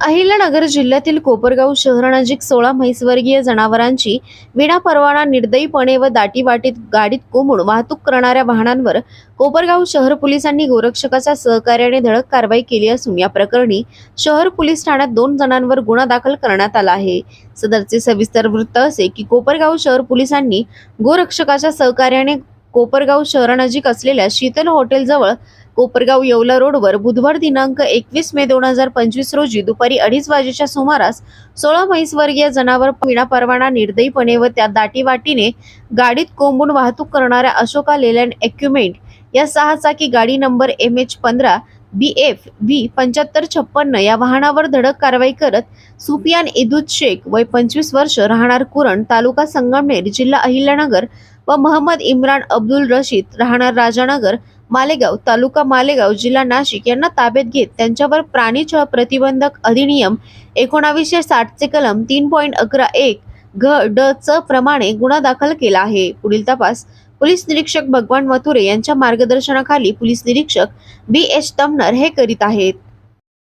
अहिल्यानगर जिल्ह्यातील कोपरगाव शहरानजीक सोळा म्हैसवर्गीय जनावरांची विनापरवाना निर्दयीपणे व दाटीवाटीत गाडीत कोंबून वाहतूक करणाऱ्या वाहनांवर कोपरगाव शहर पोलिसांनी गोरक्षकाच्या सहकार्याने धडक कारवाई केली असून या प्रकरणी शहर पोलीस ठाण्यात दोन जणांवर गुन्हा दाखल करण्यात आला आहे. सदरचे सविस्तर वृत्त असे की कोपरगाव शहर पोलिसांनी गोरक्षकाच्या सहकार्याने कोपरगाव शहरानजीक असलेल्या शीतल हॉटेलजवळ कोपरगाव येवला रोडवर बुधवार दिनांक एकवीस मे दोन हजार पंचवीस रोजी दुपारी अडीच वाजेच्या सुमारास सोळा म्हैसवर्गीय जनावर विनापरवाना निर्दयीपणे व त्या दाटीवाटीने गाडीत कोंबून वाहतूक करणाऱ्या अशोका लेलँड एक्युमेंट या सहा चाकी गाडी नंबर एम एच पंधरा बी एफ व्ही पंच्याहत्तर छप्पन्न या वाहनावर धडक कारवाई करत सुफियान इदुत शेख वय पंचवीस वर्ष राहणार कुरण तालुका संगमनेर जिल्हा अहिल्यानगर व महम्मद इम्रान अब्दुल रशीद राहणार राजानगर मालेगाव तालुका मालेगाव जिल्हा नाशिक यांना ताब्यात घेत त्यांच्यावर प्राणीछळ प्रतिबंधक अधिनियम एकोणावीसशे साठचे कलम तीन पॉईंट अकरा एक घ ड च प्रमाणे गुन्हा दाखल केला आहे. पुढील तपास पोलीस निरीक्षक भगवान मथुरे यांच्या मार्गदर्शनाखाली पोलीस निरीक्षक बी एच तमनर हे करीत आहेत.